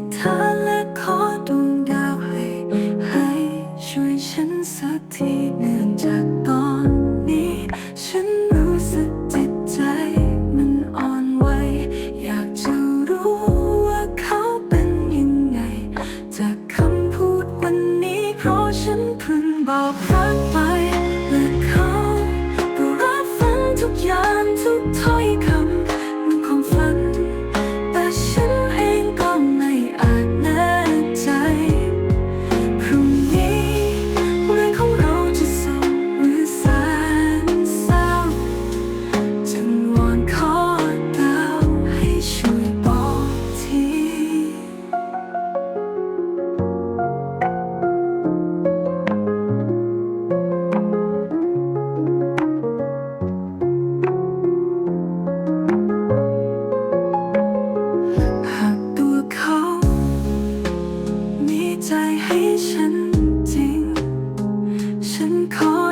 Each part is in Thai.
กเธอและขอดวงดาวให้ให้ช่วยฉันสักทีเนื่องจากตอนนี้ ฉันรู้สึกจิตใจมันอ่อนไหวอยากจะรู้ว่าเขาเป็นยังไง จากคำพูดวันนี้เพราะฉันเพิ่งบอกรักไป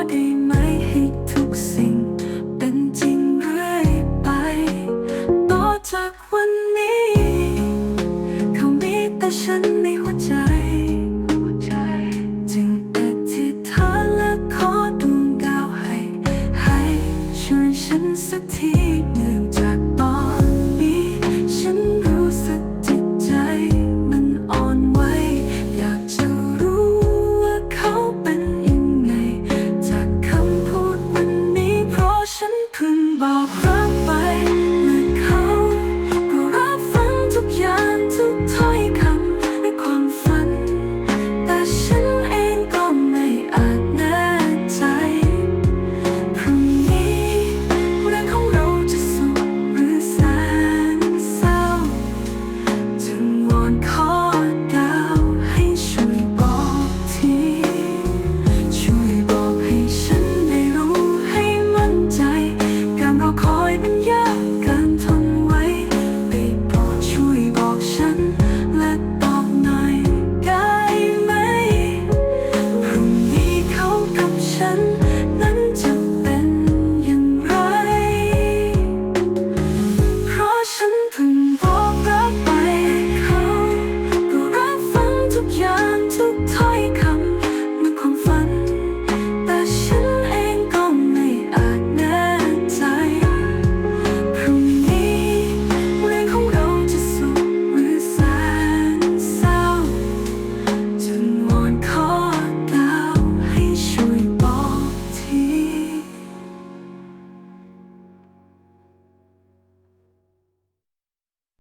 ได้ไหมให้ทุกสิ่ง เป็นจริงเรื่อยไปต่อจากวันนี้เขามีแต่ฉัน งบอกรักไป